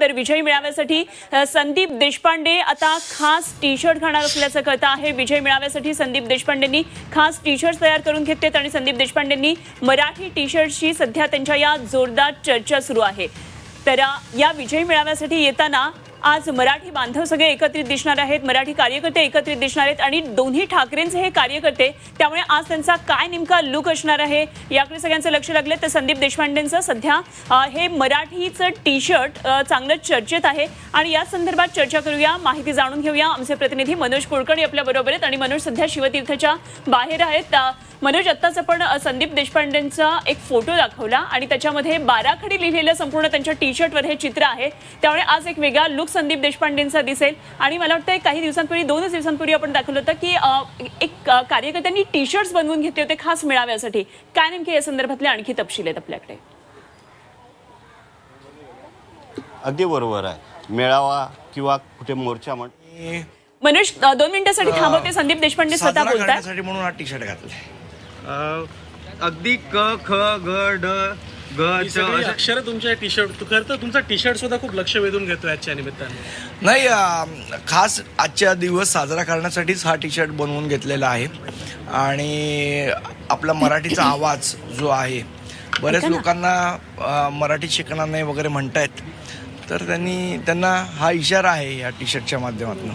तर विजय मिळाव्यासाठी संदीप देशपांडे आता खास टी शर्ट घालणार असल्याचं कळतं आहे. विजय मिळाव्यासाठी संदीप देशपांडेंनी खास टी शर्ट तयार करून घेतलेत आणि संदीप देशपांडेंनी मराठी टी शर्टशी सध्या त्यांच्या या जोरदार चर्चा सुरू आहे. तर या विजय मिळाव्यासाठी येताना आज मराठी बांधव सगळे एकत्रित दिसणार आहेत मराठी कार्यकर्ते एकत्रित दिसणार आहेत आणि दोन्ही ठाकरेंचे हे कार्यकर्ते त्यामुळे आज त्यांचा काय नेमका लुक असणार आहे याकडे सगळ्यांचं लक्ष लागलं तर संदीप देशपांडेंचं सध्या हे मराठीचं टी शर्ट चांगलं चर्चेत आहे. आणि या संदर्भात चर्चा करूया माहिती जाणून घेऊया. आमचे प्रतिनिधी मनोज कुलकर्णी आपल्या बरोबर आहेत आणि मनोज सध्या शिवतीर्थच्या बाहेर आहेत. मनोज आत्ताच आपण संदीप देशपांडेंचा एक फोटो दाखवला आणि त्याच्यामध्ये बाराखडी लिहिलेलं संपूर्ण त्यांच्या टी शर्टवर हे चित्र आहे. त्यामुळे आज एक वेगळा लुक संदीप देशपांडेंचा दिसेल. आणि मला वाटतं काही दिवसांपूर्वी दोनच दिवसांपूर्वी आपण दाखवलं होतं की एक कार्यकर्त्यांनी टी शर्ट्स बनवून घेतले होते खास मेळाव्यासाठी. काय नेमके या संदर्भातले आणखी तपशील आहेत आपल्याकडे? अगदी बरोबर आहे. मेळावा किंवा कुठे मोर्चा म्हण मनोज दोन मिनिटांसाठी थांबवते संदीप देशपांडे स्वतः बोलतात म्हणून हा टी शर्ट घातलाय. अ, अगदी क ख ग ड ग च अक्षरं तुमच्या टी शर्ट तू खरं तर तुमचा टी शर्ट सुद्धा खूप लक्ष वेधून घेतो याच्या निमित्ताने. नाही अं, खास आजच्या दिवस साजरा करण्यासाठीच हा टी शर्ट बनवून घेतलेला आहे. आणि आपला मराठीचा आवाज जो आहे बऱ्याच लोकांना अं, मराठी शिकणार नाही वगैरे म्हणतायत. तर त्यांनी त्यांना हा इशारा आहे या टी शर्टच्या माध्यमातून